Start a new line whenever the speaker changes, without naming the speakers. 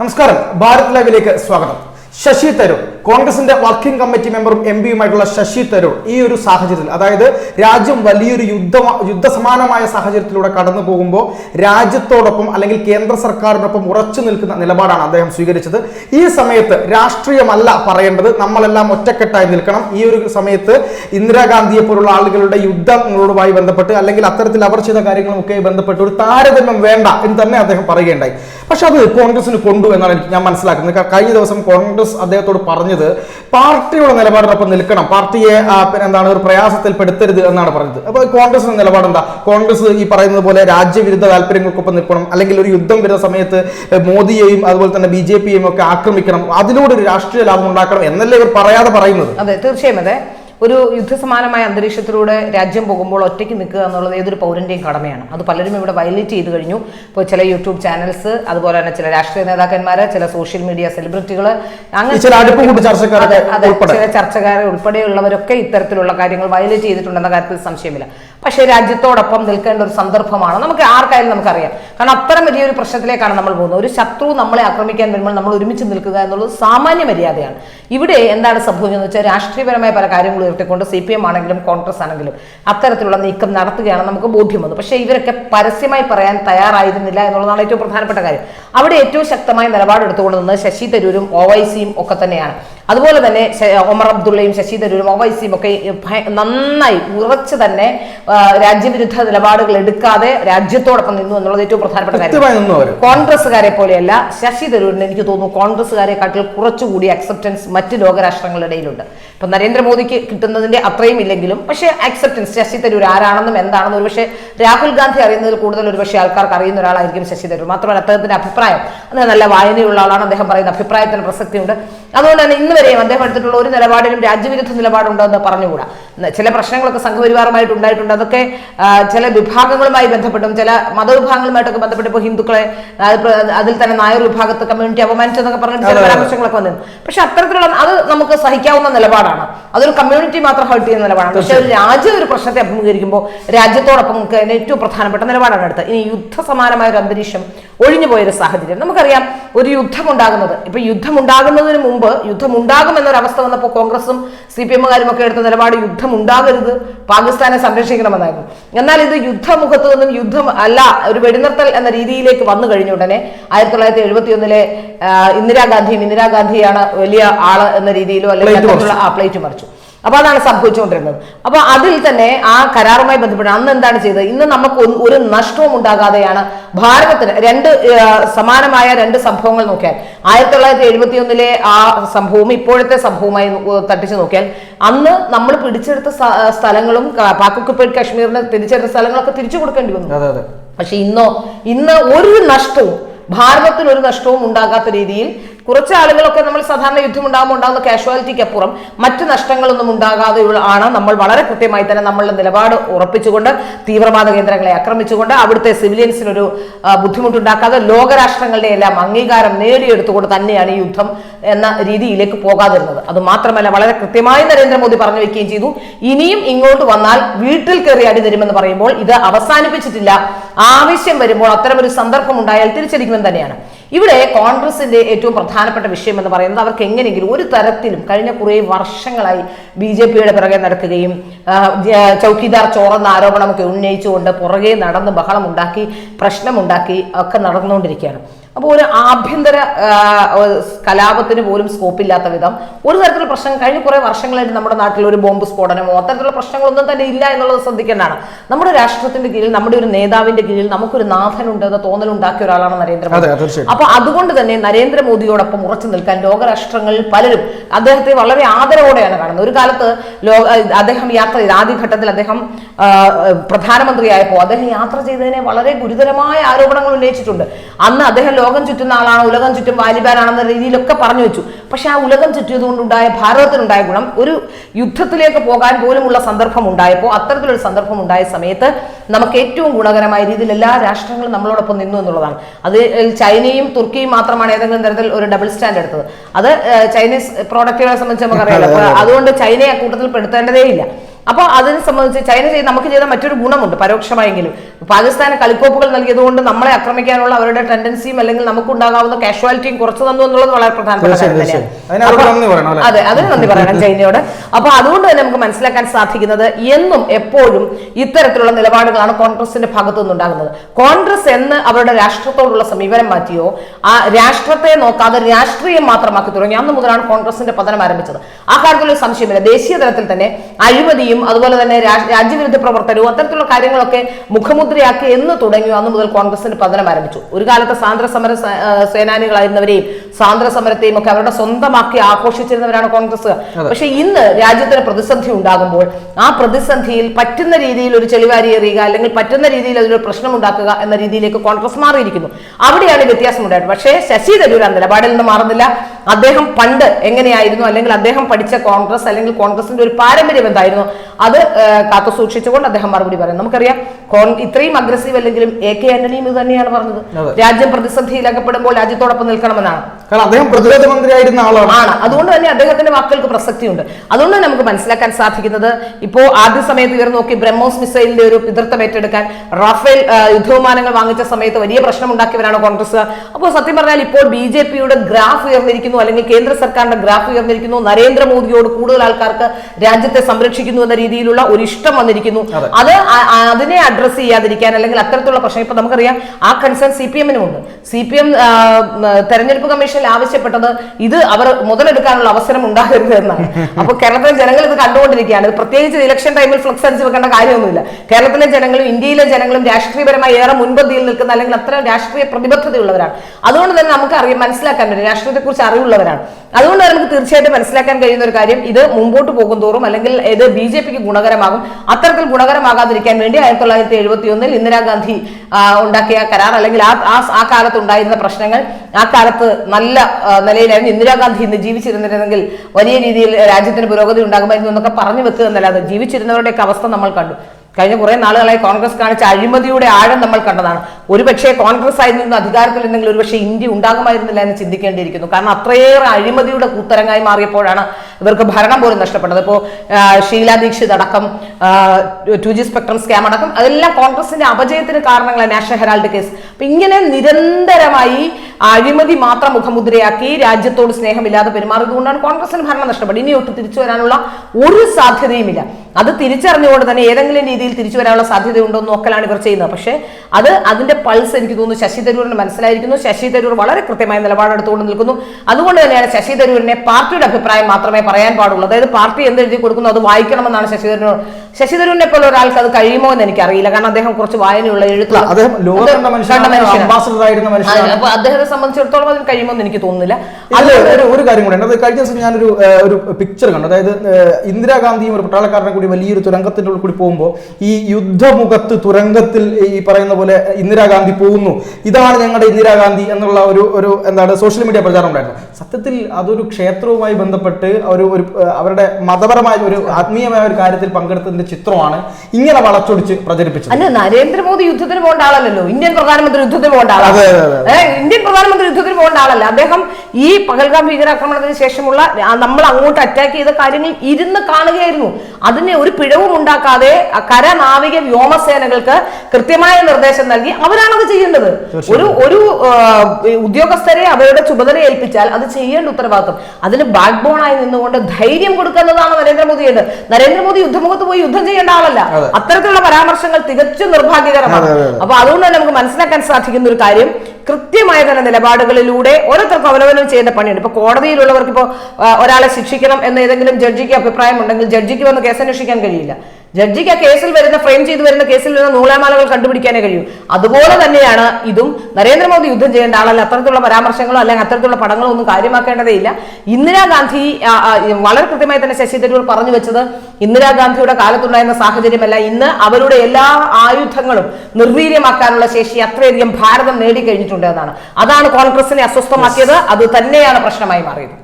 നമസ്കാരം. ഭാരത് ലൈവിലേക്ക് സ്വാഗതം. ശശി തരൂർ കോൺഗ്രസിന്റെ വർക്കിംഗ് കമ്മിറ്റി മെമ്പറും എം പിയുമായിട്ടുള്ള ശശി തരൂർ ഈ ഒരു സാഹചര്യത്തിൽ അതായത് രാജ്യം വലിയൊരു യുദ്ധ യുദ്ധസമാനമായ സാഹചര്യത്തിലൂടെ കടന്നു പോകുമ്പോൾ രാജ്യത്തോടൊപ്പം അല്ലെങ്കിൽ കേന്ദ്ര സർക്കാരിനൊപ്പം ഉറച്ചു നിൽക്കുന്ന നിലപാടാണ് അദ്ദേഹം സ്വീകരിച്ചത്. ഈ സമയത്ത് രാഷ്ട്രീയമല്ല പറയേണ്ടത്. നമ്മളെല്ലാം ഒറ്റക്കെട്ടായി നിൽക്കണം. ഈ ഒരു സമയത്ത് ഇന്ദിരാഗാന്ധിയെ പോലുള്ള ആളുകളുടെ യുദ്ധങ്ങളുമായി ബന്ധപ്പെട്ട് അല്ലെങ്കിൽ അത്തരത്തിൽ അവർ ചെയ്ത കാര്യങ്ങളുമൊക്കെ ബന്ധപ്പെട്ട് ഒരു താരതമ്യം വേണ്ട എന്ന് തന്നെ അദ്ദേഹം പറയുകയുണ്ടായി. പക്ഷെ അത് കോൺഗ്രസിന് കൊണ്ടു എന്നാണ് ഞാൻ മനസ്സിലാക്കുന്നത്. കഴിഞ്ഞ ദിവസം കോൺഗ്രസ് അദ്ദേഹത്തോട് പറഞ്ഞത് പാർട്ടിയുടെ നിലപാടിനൊപ്പം നിൽക്കണം. പാർട്ടിയെ പിന്നെ എന്താണ് ഒരു പ്രയാസത്തിൽ പെടുത്തരുത് എന്നാണ് പറഞ്ഞത്. അപ്പോൾ കോൺഗ്രസിന്റെ നിലപാട് എന്താ കോൺഗ്രസ് ഈ പറയുന്നത് പോലെ രാജ്യവിരുദ്ധ താല്പര്യങ്ങൾക്കൊപ്പം നിൽക്കണം. അല്ലെങ്കിൽ ഒരു യുദ്ധം വരുന്ന സമയത്ത് മോദിയെയും അതുപോലെ തന്നെ ബി ജെ പിയെയും ഒക്കെ ആക്രമിക്കണം. അതിലൂടെ ഒരു രാഷ്ട്രീയ ലാഭം ഉണ്ടാക്കണം എന്നല്ലേ ഇവർ പറയാതെ പറയുന്നത്.
അതെ തീർച്ചയായും അതെ. ഒരു യുദ്ധസമാനമായ അന്തരീക്ഷത്തിലൂടെ രാജ്യം പോകുമ്പോൾ ഒറ്റയ്ക്ക് നിൽക്കുക എന്നുള്ളത് ഏതൊരു പൗരന്റെയും കടമയാണ്. അത് പലരും ഇവിടെ വയലേറ്റ് ചെയ്ത് കഴിഞ്ഞു. ഇപ്പോൾ ചില യൂട്യൂബ് ചാനൽസ് അതുപോലെ തന്നെ ചില രാഷ്ട്രീയ നേതാക്കന്മാർ ചില സോഷ്യൽ മീഡിയ സെലിബ്രിറ്റികൾ
അങ്ങനെ ചില
ചർച്ചക്കാരെ ഉൾപ്പെടെയുള്ളവരൊക്കെ ഇത്തരത്തിലുള്ള കാര്യങ്ങൾ വയലേറ്റ് ചെയ്തിട്ടുണ്ടെന്ന കാര്യത്തിൽ സംശയമില്ല. പക്ഷേ രാജ്യത്തോടൊപ്പം നിൽക്കേണ്ട ഒരു സന്ദർഭമാണ്. നമുക്ക് ആർക്കായാലും നമുക്കറിയാം. കാരണം അത്തരം വലിയൊരു പ്രശ്നത്തിലേക്കാണ് നമ്മൾ പോകുന്നത്. ഒരു ശത്രു നമ്മളെ ആക്രമിക്കാൻ വരുമ്പോൾ നമ്മൾ ഒരുമിച്ച് നിൽക്കുക എന്നുള്ളത് സാമാന്യ മര്യാദയാണ്. ഇവിടെ എന്താണ് സംഭവിക്കുന്നത് വെച്ചാൽ രാഷ്ട്രീയപരമായ പല കാര്യങ്ങൾ ഉയർത്തിക്കൊണ്ട് സി പി എം ആണെങ്കിലും കോൺഗ്രസ് ആണെങ്കിലും അത്തരത്തിലുള്ള നീക്കം നടത്തുകയാണ് നമുക്ക് ബോധ്യം വന്നു പക്ഷേ ഇവരൊക്കെ പരസ്യമായി പറയാൻ തയ്യാറായിരുന്നില്ല എന്നുള്ളതാണ് ഏറ്റവും പ്രധാനപ്പെട്ട കാര്യം. അവിടെ ഏറ്റവും ശക്തമായ നിലപാടെടുത്തുകൊണ്ട് നിന്ന് ശശി തരൂരും ഒ സിയും ഒക്കെ തന്നെയാണ്. അതുപോലെ തന്നെ ഒമർ അബ്ദുള്ളയും ശശി തരൂരും ഒവൈസിയും ഒക്കെ നന്നായി ഉറച്ചു തന്നെ രാജ്യവിരുദ്ധ നിലപാടുകൾ എടുക്കാതെ രാജ്യത്തോടൊപ്പം നിന്നു എന്നുള്ളത് ഏറ്റവും പ്രധാനപ്പെട്ട കാര്യം. കോൺഗ്രസ്സുകാരെ പോലെയല്ല ശശി തരൂരിന് എനിക്ക് തോന്നുന്നു കോൺഗ്രസ്സുകാരെക്കാട്ടിൽ കുറച്ചുകൂടി അക്സെപ്റ്റൻസ് മറ്റ് ലോകരാഷ്ട്രങ്ങളുടെ ഇടയിലുണ്ട്. ഇപ്പൊ നരേന്ദ്രമോദിക്ക് കിട്ടുന്നതിന്റെ അത്രയും ഇല്ലെങ്കിലും പക്ഷേ അക്സെപ്റ്റൻസ് ശശി തരൂർ ആരാണെന്നും എന്താണെന്നും ഒരുപക്ഷെ രാഹുൽ ഗാന്ധി അറിയുന്നതിൽ കൂടുതൽ ഒരുപക്ഷെ ആൾക്കാർക്ക് അറിയുന്ന ഒരാളായിരിക്കും ശശി തരൂർ. മാത്രമല്ല അദ്ദേഹത്തിന്റെ അഭിപ്രായം അദ്ദേഹം നല്ല വായനയുള്ള ആളാണ് അദ്ദേഹം പറയുന്ന അഭിപ്രായത്തിന് പ്രസക്തിയുണ്ട്. അതുകൊണ്ട് തന്നെ ഇന്ന് വരെയും അദ്ദേഹം എടുത്തിട്ടുള്ള ഒരു നിലപാടിലും രാജ്യവിരുദ്ധ നിലപാടുണ്ടോ എന്ന് പറഞ്ഞുകൂടാ. ചില പ്രശ്നങ്ങളൊക്കെ സംഘപരിവാറുമായിട്ട് ഉണ്ടായിട്ടുണ്ട്. അതൊക്കെ ചില വിഭാഗങ്ങളുമായി ബന്ധപ്പെട്ടും ചില മതവിഭാഗങ്ങളുമായിട്ടൊക്കെ ബന്ധപ്പെട്ട് ഇപ്പോൾ ഹിന്ദുക്കളെ അതിൽ തന്നെ നായർ വിഭാഗത്തെ കമ്മ്യൂണിറ്റി അപമാനിച്ചെന്നൊക്കെ പറഞ്ഞിട്ട് ചില പരാമർശങ്ങളൊക്കെ വന്നിരുന്നു. പക്ഷെ അത്തരത്തിലുള്ള അത് നമുക്ക് സഹിക്കാവുന്ന നിലപാടാണ്. അതൊരു കമ്മ്യൂണിറ്റി മാത്രം ഹേർട്ട് ചെയ്യുന്ന നിലപാടാണ്. പക്ഷെ ഒരു രാജ്യം ഒരു പ്രശ്നത്തെ അഭിമുഖീകരിക്കുമ്പോൾ രാജ്യത്തോടൊപ്പം നമുക്ക് ഏറ്റവും പ്രധാനപ്പെട്ട നിലപാടാണ് എടുത്തത്. ഇനി യുദ്ധസമാനമായ ഒരു അന്തരീക്ഷം ഒഴിഞ്ഞു പോയൊരു സാഹചര്യം. നമുക്കറിയാം ഒരു യുദ്ധം ഉണ്ടാകുന്നത് ഇപ്പൊ യുദ്ധം ഉണ്ടാകുന്നതിന് മുമ്പ് യുദ്ധം ഉണ്ടാകും എന്നൊരവസ്ഥ വന്നപ്പോൾ കോൺഗ്രസും സി പി എമ്മുകാരും ഒക്കെ എടുത്ത നിലപാട് യുദ്ധം ഉണ്ടാകരുത് പാകിസ്ഥാനെ സംരക്ഷിക്കണമെന്നായിരുന്നു. എന്നാൽ ഇത് യുദ്ധമുഖത്ത് നിന്നും യുദ്ധം അല്ല ഒരു വെടിനിർത്തൽ എന്ന രീതിയിലേക്ക് വന്നു കഴിഞ്ഞ ഉടനെ ആയിരത്തി തൊള്ളായിരത്തി എഴുപത്തി ഒന്നിലെ ഇന്ദിരാഗാന്ധിയും ഇന്ദിരാഗാന്ധിയാണ് വലിയ ആൾ എന്ന രീതിയിലോ അല്ലെങ്കിൽ ആ പ്ലേറ്റ് മറിച്ചു അപ്പൊ അതാണ് സംഭവിച്ചുകൊണ്ടിരുന്നത്. അപ്പൊ അതിൽ തന്നെ ആ കരാറുമായി ബന്ധപ്പെട്ട് അന്ന് എന്താണ് ചെയ്തത്? ഇന്ന് നമുക്ക് ഒരു നഷ്ടവും ഉണ്ടാകാതെയാണ് ഭാരതത്തിന് രണ്ട് സമാനമായ രണ്ട് സംഭവങ്ങൾ നോക്കിയാൽ. ആയിരത്തി തൊള്ളായിരത്തി എഴുപത്തി ഒന്നിലെ ആ സംഭവവും ഇപ്പോഴത്തെ സംഭവവുമായി തട്ടിച്ചു നോക്കിയാൽ അന്ന് നമ്മൾ പിടിച്ചെടുത്ത സ്ഥ- സ്ഥലങ്ങളും ക- പാക് ഒക്കുപ്പൈഡ് കാശ്മീരിന് തിരിച്ചെടുത്ത സ്ഥലങ്ങളൊക്കെ തിരിച്ചു കൊടുക്കേണ്ടി വന്നു. പക്ഷെ ഇന്നോ ഇന്ന് ഒരു നഷ്ടവും ഭാരതത്തിന് ഒരു നഷ്ടവും ഉണ്ടാകാത്ത രീതിയിൽ കുറച്ച് ആളുകളൊക്കെ നമ്മൾ സാധാരണ യുദ്ധം ഉണ്ടാകുമ്പോൾ ഉണ്ടാകുന്ന കാഷ്വാലിറ്റിക്ക് അപ്പുറം മറ്റ് നഷ്ടങ്ങളൊന്നും ഉണ്ടാകാതെ ആണ് നമ്മൾ വളരെ കൃത്യമായി തന്നെ നമ്മളുടെ നിലപാട് ഉറപ്പിച്ചുകൊണ്ട് തീവ്രവാദ കേന്ദ്രങ്ങളെ ആക്രമിച്ചുകൊണ്ട് അവിടുത്തെ സിവിലിയൻസിനൊരു ബുദ്ധിമുട്ടുണ്ടാക്കാതെ ലോകരാഷ്ട്രങ്ങളുടെ എല്ലാം അംഗീകാരം നേടിയെടുത്തുകൊണ്ട് തന്നെയാണ് ഈ യുദ്ധം എന്ന രീതിയിലേക്ക് പോകാതിരുന്നത്. അത് മാത്രമല്ല വളരെ കൃത്യമായി നരേന്ദ്രമോദി പറഞ്ഞു വെക്കുകയും ചെയ്തു. ഇനിയും ഇങ്ങോട്ട് വന്നാൽ വീട്ടിൽ കയറി അടി തരുമെന്ന് പറയുമ്പോൾ ഇത് അവസാനിപ്പിച്ചിട്ടില്ല. ആവശ്യം വരുമ്പോൾ അത്തരമൊരു സന്ദർഭം ഉണ്ടായാൽ തിരിച്ചടിക്കുമെന്ന് തന്നെയാണ്. ഇവിടെ കോൺഗ്രസിന്റെ ഏറ്റവും പ്രധാനപ്പെട്ട വിഷയം എന്ന് പറയുന്നത് അവർക്ക് എങ്ങനെയെങ്കിലും ഒരു തരത്തിലും കഴിഞ്ഞ കുറേ വർഷങ്ങളായി ബി ജെ പിയുടെ പിറകെ നടക്കുകയും ചൌക്കിദാർ ചോറെന്ന ആരോപണമൊക്കെ ഉന്നയിച്ചുകൊണ്ട് പുറകെ നടന്ന് ബഹളമുണ്ടാക്കി പ്രശ്നമുണ്ടാക്കി ഒക്കെ നടന്നുകൊണ്ടിരിക്കുകയാണ്. അപ്പോൾ ഒരു ആഭ്യന്തര കലാപത്തിന് പോലും സ്കോപ്പ് ഇല്ലാത്ത വിധം ഒരു തരത്തിലുള്ള പ്രശ്നം കഴിഞ്ഞ കുറേ വർഷങ്ങളായിട്ട് നമ്മുടെ നാട്ടിൽ ഒരു ബോംബ് സ്ഫോടനമോ അത്തരത്തിലുള്ള പ്രശ്നങ്ങളൊന്നും തന്നെ ഇല്ല എന്നുള്ളത് ശ്രദ്ധിക്കേണ്ടതാണ്. നമ്മുടെ രാഷ്ട്രത്തിന്റെ കീഴിൽ നമ്മുടെ ഒരു നേതാവിന്റെ കീഴിൽ നമുക്കൊരു നാഥനുണ്ട് എന്ന തോന്നലുണ്ടാക്കിയ ഒരാളാണ് നരേന്ദ്രമോദി. അപ്പൊ അതുകൊണ്ട് തന്നെ നരേന്ദ്രമോദിയോടൊപ്പം ഉറച്ചു നിൽക്കാൻ ലോകരാഷ്ട്രങ്ങളിൽ പലരും അദ്ദേഹത്തെ വളരെ ആദരവോടെയാണ് കാണുന്നത്. ഒരു കാലത്ത് ലോക അദ്ദേഹം യാത്ര ചെയ്ത് ആദ്യഘട്ടത്തിൽ അദ്ദേഹം പ്രധാനമന്ത്രിയായപ്പോൾ അദ്ദേഹം യാത്ര ചെയ്തതിനെ വളരെ ഗുരുതരമായ ആരോപണങ്ങൾ ഉന്നയിച്ചിട്ടുണ്ട്. അന്ന് അദ്ദേഹം ലോകം ചുറ്റുന്ന ആളാണ് ഉലകം ചുറ്റും വാലിബാനാണെന്ന രീതിയിലൊക്കെ പറഞ്ഞു വെച്ചു. പക്ഷെ ആ ഉലകം ചുറ്റിയതുകൊണ്ടുണ്ടായ ഭാരതത്തിനുണ്ടായ ഗുണം ഒരു യുദ്ധത്തിലേക്ക് പോകാൻ പോലുമുള്ള സന്ദർഭം ഉണ്ടായപ്പോൾ അത്തരത്തിലൊരു സന്ദർഭം ഉണ്ടായ സമയത്ത് നമുക്ക് ഏറ്റവും ഗുണകരമായ രീതിയിൽ എല്ലാ രാഷ്ട്രങ്ങളും നമ്മളോടൊപ്പം നിന്നു എന്നുള്ളതാണ്. അത് ചൈനയും തുർക്കിയും മാത്രമാണ് ഏതെങ്കിലും തരത്തിൽ ഒരു ഡബിൾ സ്റ്റാൻഡ് എടുത്തത്. അത് ചൈനീസ് പ്രോഡക്റ്റുകളെ സംബന്ധിച്ച് നമുക്കറിയാലോ. അതുകൊണ്ട് ചൈനയെ കൂട്ടത്തിൽ പെടുത്തേണ്ടതേ ഇല്ല അപ്പോൾ അതിനെ സംബന്ധിച്ച് ചൈന ചെയ്ത് നമുക്ക് ചെയ്ത മറ്റൊരു ഗുണമുണ്ട് പരോക്ഷമായെങ്കിലും. പാകിസ്ഥാന് കളിക്കോപ്പുകൾ നൽകിയതുകൊണ്ട് നമ്മളെ ആക്രമിക്കാനുള്ള അവരുടെ ടെൻഡൻസിയും അല്ലെങ്കിൽ നമുക്ക് ഉണ്ടാകാവുന്ന കാഷ്വാലിറ്റിയും കുറച്ചു തന്നു എന്നുള്ളത് വളരെ പ്രധാനപ്പെട്ട അപ്പോൾ-? അതെ അതിന് നന്ദി പറയണം ചൈനയോട് അപ്പൊ അതുകൊണ്ട് തന്നെ നമുക്ക് മനസ്സിലാക്കാൻ സാധിക്കുന്നത് എന്നും എപ്പോഴും ഇത്തരത്തിലുള്ള നിലപാടുകളാണ് കോൺഗ്രസിന്റെ ഭാഗത്തു നിന്നുണ്ടാകുന്നത്. കോൺഗ്രസ് എന്ന് അവരുടെ രാഷ്ട്രത്തോടുള്ള സമീപനം മാറ്റിയോ ആ രാഷ്ട്രത്തെ നോക്കാതെ രാഷ്ട്രീയം മാത്രമാക്കി തുടങ്ങി അന്ന് മുതലാണ് കോൺഗ്രസിന്റെ പതനം ആരംഭിച്ചത്. ആ കാര്യത്തിൽ ഒരു സംശയമില്ല. ദേശീയ തലത്തിൽ തന്നെ അഴിമതിയും അതുപോലെ തന്നെ രാജ്യവിരുദ്ധ പ്രവർത്തനവും അത്തരത്തിലുള്ള കാര്യങ്ങളൊക്കെ മുഖമുദ്രയാക്കി എന്ന് തുടങ്ങി അന്ന് മുതൽ കോൺഗ്രസിന്റെ പതനം ആരംഭിച്ചു. ഒരു കാലത്ത് സാന്ദ്ര സമര സേനാനികളായിരുന്നവരെയും സാന്ദ്ര സമരത്തെയും ഒക്കെ അവരുടെ സ്വന്തമാക്കി ആഘോഷിച്ചിരുന്നവരാണ് കോൺഗ്രസ്. പക്ഷെ ഇന്ന് രാജ്യത്തിന് പ്രതിസന്ധി ഉണ്ടാകുമ്പോൾ ആ പ്രതിസന്ധിയിൽ പറ്റുന്ന രീതിയിൽ ഒരു ചെളിവാരി എറിയുക അല്ലെങ്കിൽ പറ്റുന്ന രീതിയിൽ അതിലൊരു പ്രശ്നം ഉണ്ടാക്കുക എന്ന രീതിയിലേക്ക് കോൺഗ്രസ് മാറിയിരിക്കുന്നു. അവിടെയാണ് വ്യത്യാസം ഉണ്ടായത് പക്ഷേ ശശി തരൂർ ആ നിലപാടിൽ നിന്ന് മാറുന്നില്ല. അദ്ദേഹം പണ്ട് എങ്ങനെയായിരുന്നു? അല്ലെങ്കിൽ അദ്ദേഹം പഠിച്ച കോൺഗ്രസ് അല്ലെങ്കിൽ കോൺഗ്രസിന്റെ ഒരു പാരമ്പര്യം എന്തായിരുന്നു? അത് കാത്തു സൂക്ഷിച്ചുകൊണ്ട് അദ്ദേഹം മറുപടി പറയും നമുക്കറിയാം കോൺ ഇത്രയും അഗ്രസീവ് അല്ലെങ്കിലും എ കെ ആന്റണിയും ഇത് തന്നെയാണ് പറഞ്ഞത്. രാജ്യം പ്രതിസന്ധിയിൽ അകപ്പെടുമ്പോൾ രാജ്യത്തോടൊപ്പം നിൽക്കണമെന്നാണ്.
കാരണം അദ്ദേഹം പ്രതിരോധ മന്ത്രിയായിരുന്ന ആളാണ്.
ആണ്. അതുകൊണ്ട് തന്നെ അദ്ദേഹത്തിന്റെ വാക്കുകൾക്ക് പ്രസക്തിയുണ്ട്. അതുകൊണ്ട് നമുക്ക് മനസ്സിലാക്കാൻ സാധിക്കുന്നത് ഇപ്പോ ആദ്യ സമയത്ത് ഇവർ നോക്കി ബ്രഹ്മോസ് മിസൈലിന്റെ ഒരു പിതൃത്വം ഏറ്റെടുക്കാൻ റാഫേൽ യുദ്ധവിമാനങ്ങൾ വാങ്ങിച്ച സമയത്ത് വലിയ പ്രശ്നം ഉണ്ടാക്കിയവരാണ് കോൺഗ്രസ്. അപ്പോൾ സത്യം പറഞ്ഞാൽ ഇപ്പോൾ ബി ജെ പിയുടെ ഗ്രാഫ് ഉയർന്നിരിക്കുന്നു അല്ലെങ്കിൽ കേന്ദ്ര സർക്കാരിന്റെ ഗ്രാഫ് ഉയർന്നിരിക്കുന്നു. നരേന്ദ്രമോദിയോട് കൂടുതൽ ആൾക്കാർക്ക് രാജ്യത്തെ സംരക്ഷിക്കുന്നു എന്ന രീതിയിലുള്ള ഒരു ഇഷ്ടം വന്നിരിക്കുന്നു.
അതെ.
അതിനെ അഡ്രസ് ചെയ്യാതിരിക്കാൻ അല്ലെങ്കിൽ അത്തരത്തിലുള്ള പ്രശ്നം ഇപ്പൊ നമുക്കറിയാം ആ കൺസേൺ സി പി എമ്മിനും ഉണ്ട്. സി പി എം തെരഞ്ഞെടുപ്പ് കമ്മീഷനിൽ ആവശ്യപ്പെട്ടത് ഇത് അവർ മുതലെടുക്കാനുള്ള അവസരം ഉണ്ടാകരുത് എന്നാണ്. അപ്പൊ കേരളത്തിലെ ജനങ്ങൾ ഇത് കണ്ടുകൊണ്ടിരിക്കുകയാണ്. പ്രത്യേകിച്ച് ഇലക്ഷൻ ടൈമിൽ ഫ്ലക്സ് അടിച്ച് വെക്കേണ്ട കാര്യമൊന്നുമില്ല. കേരളത്തിലെ ജനങ്ങളും ഇന്ത്യയിലെ ജനങ്ങളും രാഷ്ട്രീയപരമായി ഏറെ മുൻപന്തിയിൽ നിൽക്കുന്ന അല്ലെങ്കിൽ അത്ര രാഷ്ട്രീയ പ്രതിബദ്ധതയുള്ളവരാണ്. അതുകൊണ്ട് തന്നെ നമുക്ക് അറിയാം മനസ്സിലാക്കാൻ പറ്റും രാഷ്ട്രീയത്തെ കുറിച്ച് അറിവുള്ളവരാണ്. അതുകൊണ്ട് നമുക്ക് തീർച്ചയായിട്ടും മനസ്സിലാക്കാൻ കഴിയുന്ന ഒരു കാര്യം ഇത് മുമ്പോട്ട് പോകും തോറും അല്ലെങ്കിൽ ഇത് ബി ജെ പിക്ക് ഗുണകരമാകും. അത്തരത്തിൽ ഗുണകരമാകാതിരിക്കാൻ വേണ്ടി ആയിരത്തി തൊള്ളായിരത്തി എഴുപത്തി ഒന്നിൽ ഇന്ദിരാഗാന്ധി ഉണ്ടാക്കിയ കരാർ അല്ലെങ്കിൽ ആ ആ- കാലത്ത് ഉണ്ടായിരുന്ന പ്രശ്നങ്ങൾ ആ കാലത്ത് നല്ല നിലയിലായിരുന്നു. ഇന്ദിരാഗാന്ധി ഇന്ന് ജീവിച്ചിരുന്നിരുന്നെങ്കിൽ വലിയ രീതിയിൽ രാജ്യത്തിന് പുരോഗതി ഉണ്ടാകുമായിരുന്നു എന്നൊക്കെ പറഞ്ഞു വെക്കുക എന്നല്ലാതെ ജീവിച്ചിരുന്നവരുടെയൊക്കെ അവസ്ഥ നമ്മൾ കണ്ടു. കഴിഞ്ഞ കുറെ നാളുകളായി കോൺഗ്രസ് കാണിച്ച അഴിമതിയുടെ ആഴം നമ്മൾ കണ്ടതാണ്. ഒരുപക്ഷെ കോൺഗ്രസ് ആയിരുന്നു അധികാരത്തിൽ ഉണ്ടെങ്കിൽ ഒരുപക്ഷെ ഇന്ത്യ ഉണ്ടാകുമായിരുന്നില്ല എന്ന് ചിന്തിക്കേണ്ടിയിരിക്കുന്നു. കാരണം അത്രയേറെ അഴിമതിയുടെ കൂത്തരങ്ങായി മാറിയപ്പോഴാണ് ഇവർക്ക് ഭരണം പോലും നഷ്ടപ്പെട്ടത്. ഇപ്പോൾ ഷീല ദീക്ഷിത് അടക്കം ടു ജി സ്പെക്ട്രം സ്കാം അടക്കം അതെല്ലാം കോൺഗ്രസിന്റെ അപജയത്തിന് കാരണങ്ങളാണ് നാഷണൽ ഹെറാൾഡ് കേസ്. അപ്പൊ ഇങ്ങനെ നിരന്തരമായി അഴിമതി മാത്രം മുഖമുദ്രയാക്കി രാജ്യത്തോട് സ്നേഹമില്ലാതെ പെരുമാറിയതുകൊണ്ടാണ് കോൺഗ്രസിന് ഭരണം നഷ്ടപ്പെട്ടത്. ഇനി ഒട്ട് തിരിച്ചു വരാനുള്ള ഒരു സാധ്യതയുമില്ല. അത് തിരിച്ചറിഞ്ഞുകൊണ്ട് തന്നെ ഏതെങ്കിലും രീതിയിൽ തിരിച്ചു വരാനുള്ള സാധ്യതയുണ്ടോ എന്ന് നോക്കലാണ് ഇവർ ചെയ്യുന്നത്. പക്ഷേ അത് അതിന്റെ പൾസ് എനിക്ക് തോന്നുന്നു ശശി തരൂരിന് മനസ്സിലായിരിക്കുന്നു. ശശി തരൂർ വളരെ കൃത്യമായ നിലപാടെടുത്തുകൊണ്ട് നിൽക്കുന്നു. അതുകൊണ്ട് തന്നെയാണ് ശശി തരൂരിനെ പാർട്ടിയുടെ അഭിപ്രായം മാത്രമേ പറയാൻ പാടുള്ളൂ. അതായത് പാർട്ടി എന്ത് എഴുതി കൊടുക്കുന്നു അത് വായിക്കണമെന്നാണ് ശശിധരനോട് ശശി തരൂരിനെ പോലെ ഒരാൾക്ക് അത് കഴിയുമോ എന്ന് എനിക്കറിയില്ല. കാരണം അദ്ദേഹം കുറച്ച് വായനയുള്ള എഴുത്തുള്ള അപ്പൊ അദ്ദേഹത്തെ സംബന്ധിച്ചിടത്തോളം അതിന് കഴിയുമോ എന്ന് എനിക്ക് തോന്നുന്നില്ല.
അത് ഒരു കാര്യം കൂടെ ഉണ്ട്. അത് കഴിഞ്ഞ ദിവസം ഞാനൊരു ഒരു പിക്ചർ കണ്ടു. അതായത് ഇന്ദിരാഗാന്ധിയും ഒരു പട്ടാളക്കാരനെ കൂടി വലിയൊരു തുരങ്കത്തിന്റെ ഉള്ളിൽ കൂടി പോകുമ്പോൾ ഈ യുദ്ധമുഖത്ത് തുരങ്കത്തിൽ ഈ പറയുന്ന പോലെ ഇന്ദിരാഗാന്ധി പോകുന്നു. ഇതാണ് ഞങ്ങളുടെ ഇന്ദിരാഗാന്ധി എന്നുള്ള ഒരു ഒരു എന്താണ് സോഷ്യൽ മീഡിയ പ്രചാരണം ഉണ്ടായിരുന്നു. സത്യത്തിൽ അതൊരു ക്ഷേത്രവുമായി ബന്ധപ്പെട്ട് ഒരു ഒരു അവരുടെ മതപരമായ ഒരു ആത്മീയമായ ഒരു കാര്യത്തിൽ പങ്കെടുത്തതിന്റെ ചിത്രമാണ് ഇങ്ങനെ വളച്ചൊടിച്ച് പ്രചരിപ്പിച്ചത്.
അല്ല നരേന്ദ്രമോദി യുദ്ധത്തിന് പോകേണ്ട ആളല്ലല്ലോ. ഇന്ത്യൻ പ്രധാനമന്ത്രി യുദ്ധത്തിന് പോകേണ്ട ആളാണ്. ഏ, ഇന്ത്യൻ പ്രധാനമന്ത്രി യുദ്ധത്തിന് പോകേണ്ട ആളല്ല. അദ്ദേഹം ഈ പഹൽഗാം ഭീകരാക്രമണത്തിന് ശേഷമുള്ള നമ്മൾ അങ്ങോട്ട് അറ്റാക്ക് ചെയ്ത കാര്യങ്ങൾ ഇരുന്ന് കാണുകയായിരുന്നു. അതിനെ ഒരു പിഴവും ഉണ്ടാക്കാതെ കര നാവിക വ്യോമസേനകൾക്ക് കൃത്യമായ നിർദ്ദേശം നൽകി അവരാണത് ചെയ്യേണ്ടത്. ഒരു ഒരു ഉദ്യോഗസ്ഥരെ അവരുടെ ചുമതല ഏൽപ്പിച്ചാൽ അത് ചെയ്യേണ്ട ഉത്തരവാദിത്വം. അതിന് ബാക്ക് ബോണായി നിന്നുകൊണ്ട് ധൈര്യം കൊടുക്കുന്നതാണ് നരേന്ദ്രമോദി ചെയ്യേണ്ടത് നരേന്ദ്രമോദി യുദ്ധമുഖത്ത് പോയി യുദ്ധം ചെയ്യേണ്ട ആളല്ല. അത്തരത്തിലുള്ള പരാമർശങ്ങൾ തികച്ചും നിർഭാഗ്യകരമാണ്. അപ്പൊ അതുകൊണ്ട് തന്നെ നമുക്ക് മനസ്സിലാക്കാൻ സാധിക്കുന്ന ഒരു കാര്യം കൃത്യമായ തന്നെ നിലപാടുകളിലൂടെ ഓരോരുത്തർക്കും അവലോകനം ചെയ്യേണ്ട പണിയുണ്ട്. ഇപ്പൊ കോടതിയിലുള്ളവർക്ക് ഇപ്പോൾ ഒരാളെ ശിക്ഷിക്കണം എന്ന് ഏതെങ്കിലും ജഡ്ജിക്ക് അഭിപ്രായം ഉണ്ടെങ്കിൽ ജഡ്ജിക്ക് വന്ന് കേസ് അന്വേഷിക്കാൻ കഴിയില്ല. ജഡ്ജിക്ക് ആ കേസിൽ വരുന്ന ഫ്രെയിം ചെയ്തു വരുന്ന കേസിൽ വരുന്ന നൂലാമാലകൾ കണ്ടുപിടിക്കാനേ കഴിയൂ. അതുപോലെ തന്നെയാണ് ഇതും നരേന്ദ്രമോദി യുദ്ധം ചെയ്യേണ്ട ആളല്ല. അത്തരത്തിലുള്ള പരാമർശങ്ങളോ അല്ലെങ്കിൽ അത്തരത്തിലുള്ള പടങ്ങളോ ഒന്നും കാര്യമാക്കേണ്ടതേ ഇല്ല. ഇന്ദിരാഗാന്ധി വളരെ കൃത്യമായി തന്നെ ശശി തരൂർ പറഞ്ഞു വെച്ചത് ഇന്ദിരാഗാന്ധിയുടെ കാലത്തുണ്ടായിരുന്ന സാഹചര്യമല്ല ഇന്ന് അവരുടെ എല്ലാ ആയുധങ്ങളും നിർവീര്യമാക്കാനുള്ള ശേഷി അത്രയധികം ഭാരതം നേടിക്കഴിഞ്ഞിട്ടുണ്ട് എന്നാണ്. അതാണ് കോൺഗ്രസിനെ അസ്വസ്ഥമാക്കിയത്. അത് തന്നെയാണ് പ്രശ്നമായി മാറിയത്.